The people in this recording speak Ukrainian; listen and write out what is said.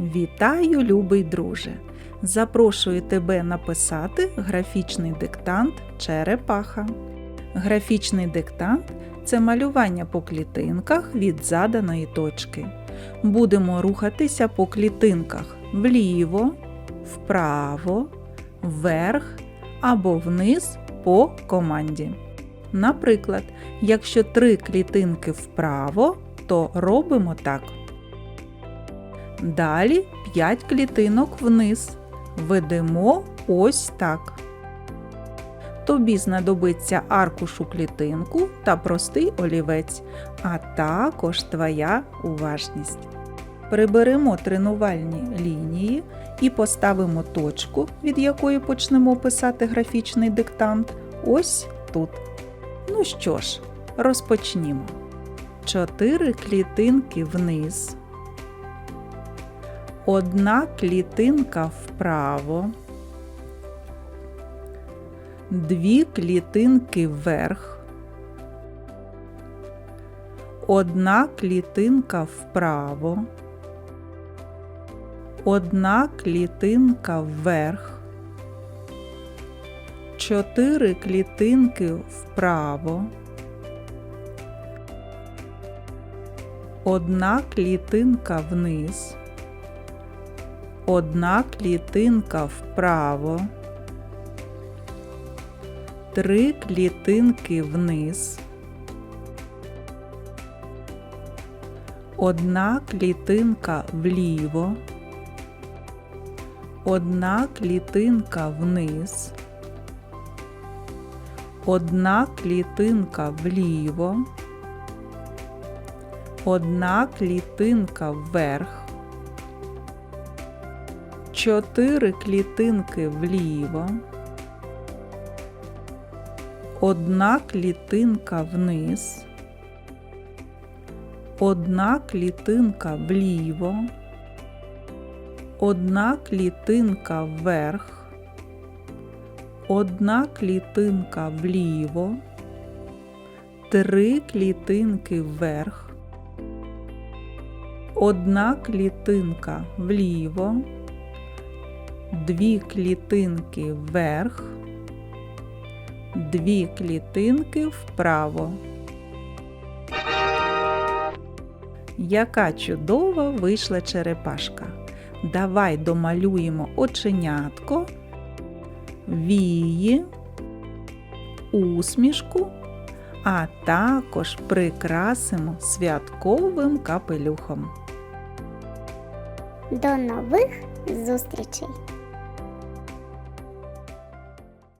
Вітаю, любий друже! Запрошую тебе написати графічний диктант Черепаха. Графічний диктант це малювання по клітинках від заданої точки. Будемо рухатися по клітинках вліво, вправо, вверх або вниз по команді. Наприклад, якщо три клітинки вправо, то робимо так. Далі 5 клітинок вниз. Ведемо ось так. Тобі знадобиться аркуш у клітинку та простий олівець, а також твоя уважність. Приберемо тренувальні лінії і поставимо точку, від якої почнемо писати графічний диктант, ось тут. Ну що ж, розпочнімо. Чотири клітинки вниз. Одна клітинка вправо, дві клітинки вверх, одна клітинка вправо, одна клітинка вверх, чотири клітинки вправо, одна клітинка вниз одна клітинка вправо, три клітинки вниз, одна клітинка вліво, одна клітинка вниз, одна клітинка вліво, одна клітинка вверх, чотири клітинки вліво, одна клітинка вниз, одна клітинка вліво, одна клітинка вверх, одна клітинка вліво, три клітинки вверх, одна клітинка вліво дві клітинки вверх, дві клітинки вправо. Яка чудова вийшла черепашка. Давай домалюємо оченятко, вії, усмішку, а також прикрасимо святковим капелюхом. До нових зустрічей!